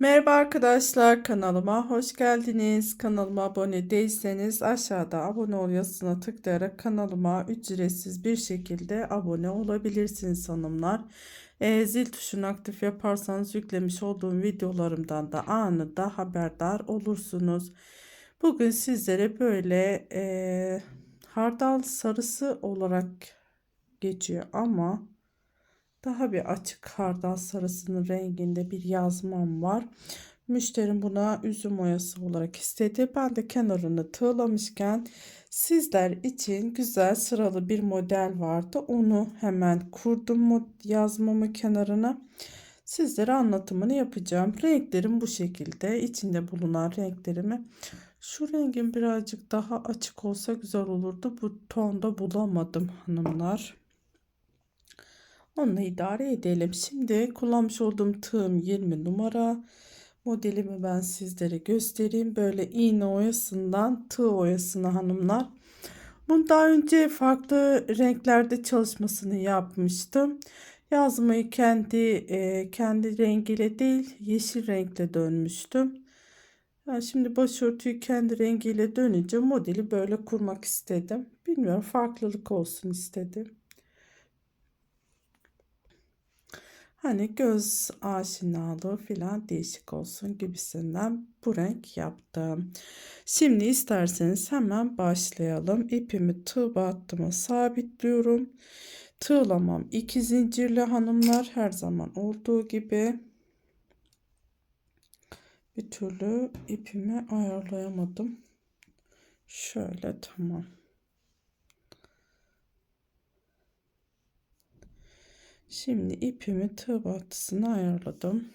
Merhaba arkadaşlar kanalıma hoş geldiniz. Kanalıma abone değilseniz aşağıda abone ol yazısına tıklayarak kanalıma ücretsiz bir şekilde abone olabilirsiniz hanımlar. E, zil tuşunu aktif yaparsanız yüklemiş olduğum videolarımdan da anında haberdar olursunuz. Bugün sizlere böyle e, hardal sarısı olarak geçiyor ama daha bir açık hardal sarısının renginde bir yazmam var. Müşterim buna üzüm oyası olarak istedi. Ben de kenarını tığlamışken sizler için güzel sıralı bir model vardı. Onu hemen kurdum yazmamı kenarına. Sizlere anlatımını yapacağım. Renklerim bu şekilde. İçinde bulunan renklerimi şu rengin birazcık daha açık olsa güzel olurdu. Bu tonda bulamadım hanımlar. Onunla idare edelim. Şimdi kullanmış olduğum tığım 20 numara. Modelimi ben sizlere göstereyim. Böyle iğne oyasından tığ oyasına hanımlar. Bunu daha önce farklı renklerde çalışmasını yapmıştım. Yazmayı kendi e, kendi rengiyle değil yeşil renkle dönmüştüm. Yani şimdi başörtüyü kendi rengiyle dönünce modeli böyle kurmak istedim. Bilmiyorum farklılık olsun istedim. Hani göz aşinalığı filan değişik olsun gibisinden bu renk yaptım. Şimdi isterseniz hemen başlayalım. İpimi tığ battıma sabitliyorum. Tığlamam iki zincirli hanımlar her zaman olduğu gibi. Bir türlü ipimi ayarlayamadım. Şöyle tamam. Şimdi ipimi tığ battısına ayarladım.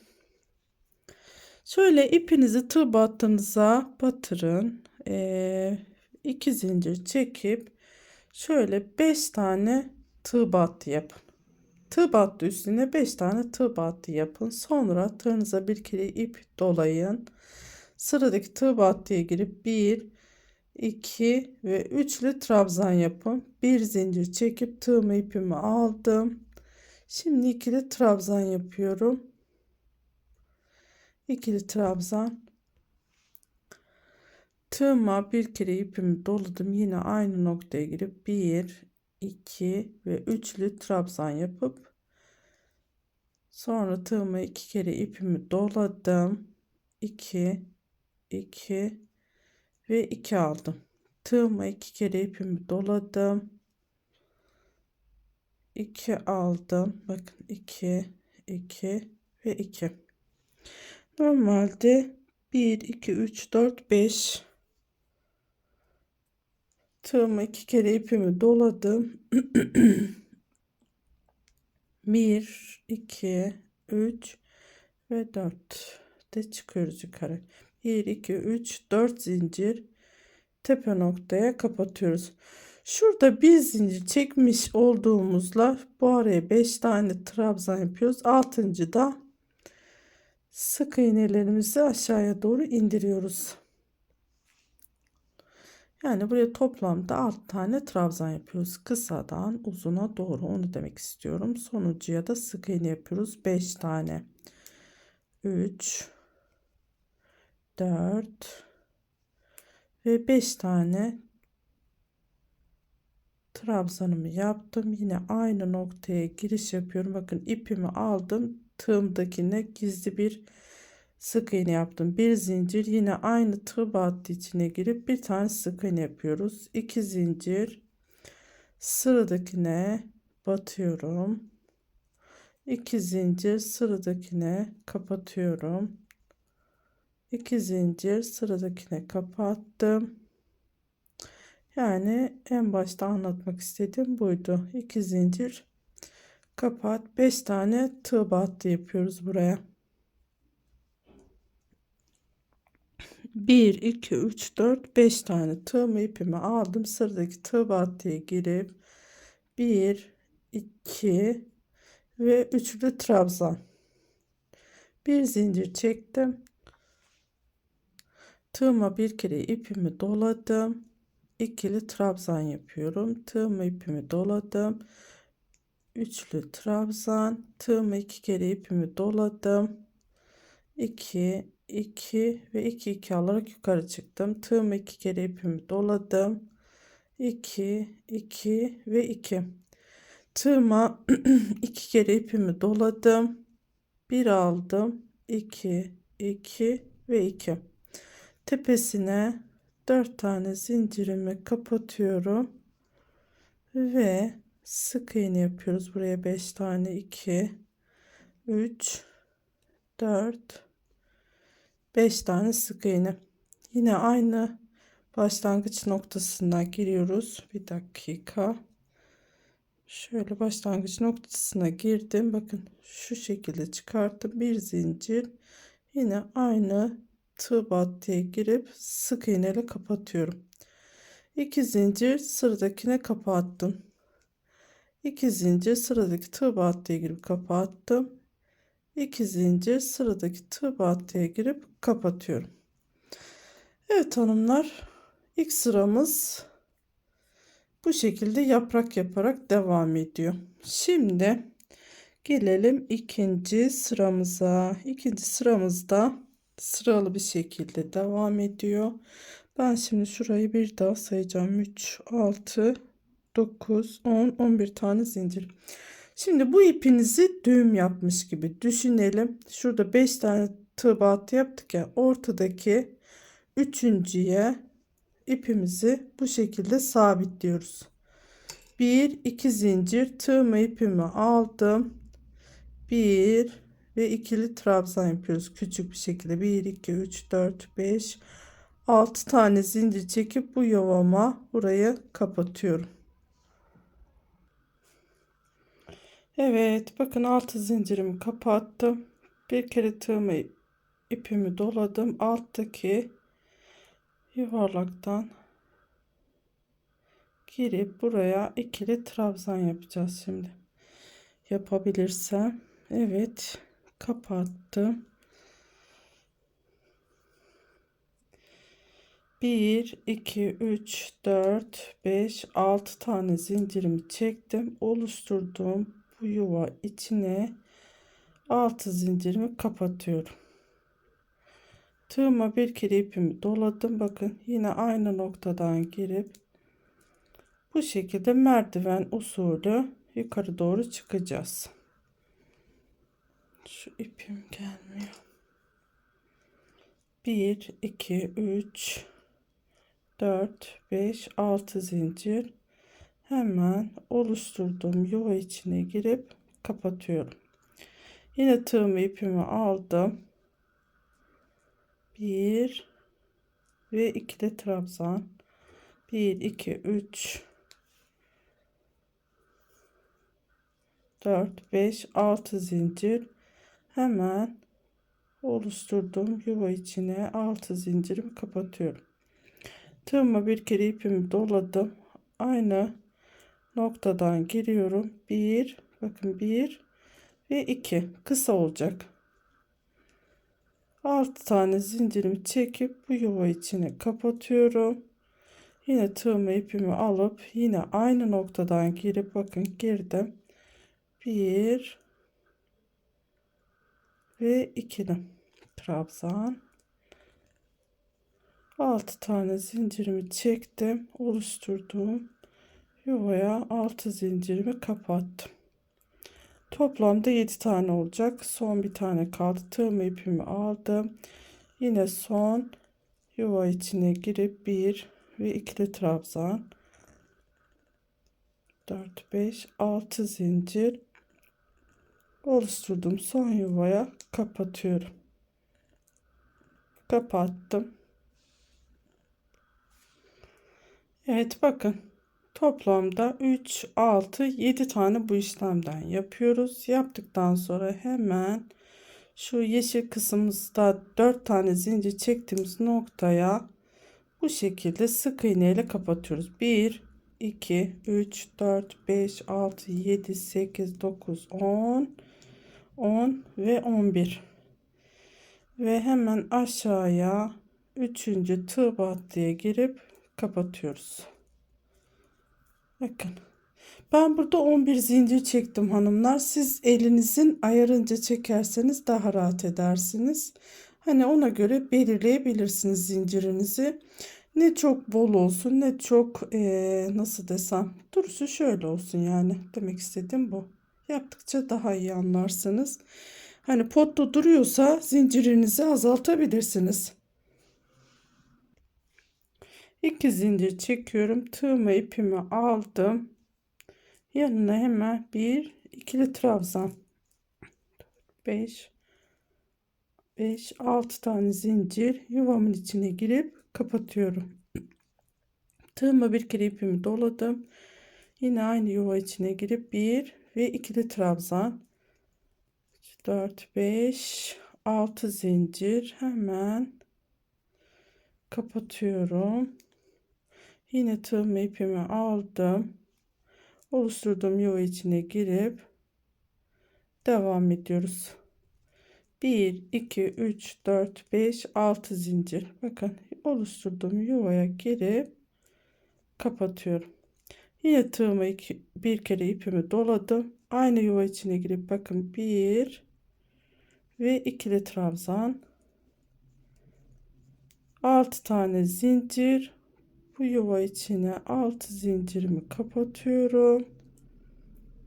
Şöyle ipinizi tığ battığınıza batırın. Ee, iki zincir çekip şöyle 5 tane tığ battı yapın. Tığ battı üstüne 5 tane tığ battı yapın. Sonra tığınıza bir kere ip dolayın. Sıradaki tığ battıya girip 1 2 ve 3'lü trabzan yapın. Bir zincir çekip tığımı ipimi aldım. Şimdi ikili trabzan yapıyorum. İkili trabzan. Tığıma bir kere ipimi doladım. Yine aynı noktaya girip 1, 2 ve üçlü trabzan yapıp sonra tığıma iki kere ipimi doladım. 2, 2 ve 2 aldım. Tığıma iki kere ipimi doladım. 2 aldım. Bakın 2, 2 ve 2. Normalde 1, 2, 3, 4, 5 tığımı iki kere ipimi doladım. 1, 2, 3 ve 4 de çıkıyoruz yukarı. 1, 2, 3, 4 zincir tepe noktaya kapatıyoruz. Şurada bir zincir çekmiş olduğumuzla bu araya 5 tane trabzan yapıyoruz. 6. da sık iğnelerimizi aşağıya doğru indiriyoruz. Yani buraya toplamda 6 tane trabzan yapıyoruz. Kısadan uzuna doğru onu demek istiyorum. Sonuncuya da sık iğne yapıyoruz. 5 tane. 3 4 ve 5 tane trabzanımı yaptım. Yine aynı noktaya giriş yapıyorum. Bakın ipimi aldım. Tığımdakine gizli bir sık iğne yaptım. Bir zincir yine aynı tığ battı içine girip bir tane sık iğne yapıyoruz. İki zincir sıradakine batıyorum. İki zincir sıradakine kapatıyorum. İki zincir sıradakine kapattım. Yani en başta anlatmak istediğim buydu. 2 zincir kapat 5 tane tığ battı yapıyoruz buraya. 1 2 3 4 5 tane tığımı ipimi aldım. Sıradaki tığ battıya girip 1 2 ve üçlü trabzan. Bir zincir çektim. Tığıma bir kere ipimi doladım ikili trabzan yapıyorum. Tığımı ipimi doladım. Üçlü trabzan. Tığımı iki kere ipimi doladım. 2 2 ve 2 2 alarak yukarı çıktım. Tığımı iki kere ipimi doladım. 2 2 ve 2. Tığıma iki kere ipimi doladım. Bir aldım. 2 2 ve 2. Tepesine 4 tane zincirimi kapatıyorum. Ve sık iğne yapıyoruz. Buraya 5 tane 2 3 4 5 tane sık iğne. Yine aynı başlangıç noktasına giriyoruz. Bir dakika. Şöyle başlangıç noktasına girdim. Bakın şu şekilde çıkarttım. Bir zincir. Yine aynı tığ battıya girip sık iğne ile kapatıyorum. 2 zincir sıradakine kapattım. 2 zincir sıradaki tığ battıya girip kapattım. 2 zincir sıradaki tığ battıya girip kapatıyorum. Evet hanımlar ilk sıramız bu şekilde yaprak yaparak devam ediyor. Şimdi gelelim ikinci sıramıza. İkinci sıramızda sıralı bir şekilde devam ediyor. Ben şimdi şurayı bir daha sayacağım. 3, 6, 9, 10, 11 tane zincir. Şimdi bu ipinizi düğüm yapmış gibi düşünelim. Şurada 5 tane tığ battı yaptık ya. Ortadaki üçüncüye ipimizi bu şekilde sabitliyoruz. 1 2 zincir tığımı ipimi aldım. 1 ve ikili trabzan yapıyoruz küçük bir şekilde 1 2 3 4 5 6 tane zincir çekip bu yuvama burayı kapatıyorum. Evet bakın 6 zincirimi kapattım. Bir kere tığımı ipimi doladım. Alttaki yuvarlaktan girip buraya ikili trabzan yapacağız şimdi. Yapabilirsem. Evet kapattım. 1 2 3 4 5 6 tane zincirimi çektim. Oluşturduğum bu yuva içine 6 zincirimi kapatıyorum. Tığıma bir kere ipimi doladım. Bakın yine aynı noktadan girip bu şekilde merdiven usulü yukarı doğru çıkacağız. Şu ipim gelmiyor. 1 2 3 4 5 6 zincir hemen oluşturduğum yuva içine girip kapatıyorum. Yine tığımı ipimi aldım. 1 ve 2 de trabzan. 1 2 3 4 5 6 zincir hemen oluşturduğum yuva içine 6 zincirimi kapatıyorum. Tığıma bir kere ipimi doladım. Aynı noktadan giriyorum. 1 bakın 1 ve 2 kısa olacak. 6 tane zincirimi çekip bu yuva içine kapatıyorum. Yine tığımı ipimi alıp yine aynı noktadan girip bakın girdim. 1 ve 2 trabzan. 6 tane zincirimi çektim oluşturduğum yuvaya 6 zincirimi kapattım. Toplamda 7 tane olacak. Son bir tane kaldı. Tığım ipimi aldım. Yine son yuva içine girip 1 ve 2 trabzan. 4 5 6 zincir oluşturduğum son yuvaya kapatıyorum. Kapattım. Evet bakın. Toplamda 3 6 7 tane bu işlemden yapıyoruz. Yaptıktan sonra hemen şu yeşil kısmımızda 4 tane zincir çektiğimiz noktaya bu şekilde sık iğne ile kapatıyoruz. 1 2 3 4 5 6 7 8 9 10 10 ve 11 ve hemen aşağıya 3. tığ battıya girip kapatıyoruz. Bakın Ben burada 11 zincir çektim hanımlar. Siz elinizin ayarınca çekerseniz daha rahat edersiniz. Hani ona göre belirleyebilirsiniz zincirinizi. Ne çok bol olsun ne çok eee, nasıl desem durusu şöyle olsun yani. Demek istediğim bu. Yaptıkça daha iyi anlarsınız. Hani potta duruyorsa zincirinizi azaltabilirsiniz. İki zincir çekiyorum. Tığımı ipimi aldım. Yanına hemen bir ikili trabzan. 5 5 6 tane zincir yuvamın içine girip kapatıyorum. Tığıma bir kere ipimi doladım. Yine aynı yuva içine girip bir ve ikili trabzan. 4 5 6 zincir hemen kapatıyorum. Yine tığımı ipimi aldım. Oluşturduğum yuva içine girip devam ediyoruz. 1 2 3 4 5 6 zincir. Bakın oluşturduğum yuvaya girip kapatıyorum. Yine tığımı iki, bir kere ipimi doladım. Aynı yuva içine girip bakın 1 ve ikili trabzan 6 tane zincir. Bu yuva içine 6 zincirimi kapatıyorum.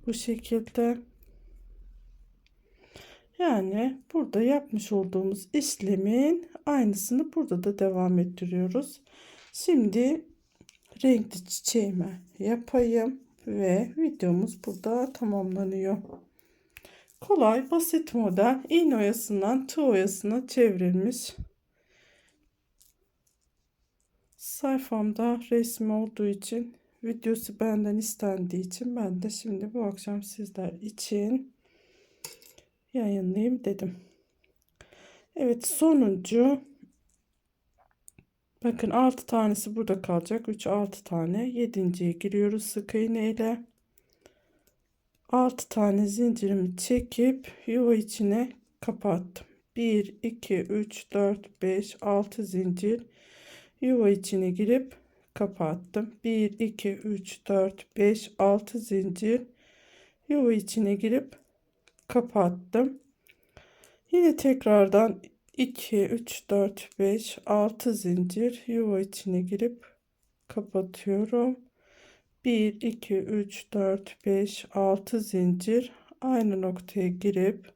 Bu şekilde. Yani burada yapmış olduğumuz işlemin aynısını burada da devam ettiriyoruz. Şimdi renkli çiçeğimi yapayım ve videomuz burada tamamlanıyor kolay basit model iğne oyasından tığ oyasına çevrilmiş sayfamda resmi olduğu için videosu benden istendiği için ben de şimdi bu akşam sizler için yayınlayayım dedim. Evet sonuncu bakın 6 tanesi burada kalacak. 3 6 tane. 7.ye giriyoruz sık iğne ile. 6 tane zincirimi çekip yuva içine kapattım. 1 2 3 4 5 6 zincir yuva içine girip kapattım. 1 2 3 4 5 6 zincir yuva içine girip kapattım. Yine tekrardan 2 3 4 5 6 zincir yuva içine girip kapatıyorum 1 2 3 4 5 6 zincir aynı noktaya girip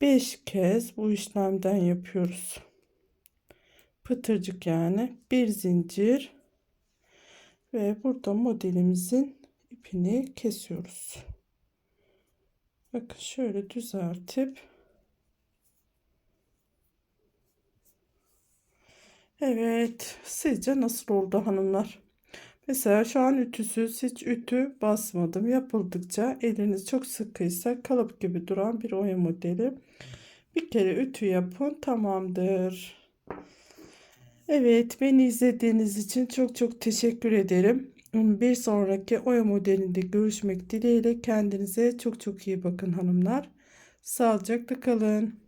5 kez bu işlemden yapıyoruz pıtırcık yani bir zincir ve burada modelimizin ipini kesiyoruz. Bakın şöyle düzeltip Evet sizce nasıl oldu hanımlar? Mesela şu an ütüsüz hiç ütü basmadım. Yapıldıkça eliniz çok sıkıysa kalıp gibi duran bir oya modeli. Bir kere ütü yapın tamamdır. Evet, beni izlediğiniz için çok çok teşekkür ederim. Bir sonraki oya modelinde görüşmek dileğiyle kendinize çok çok iyi bakın hanımlar. Sağlıcakla kalın.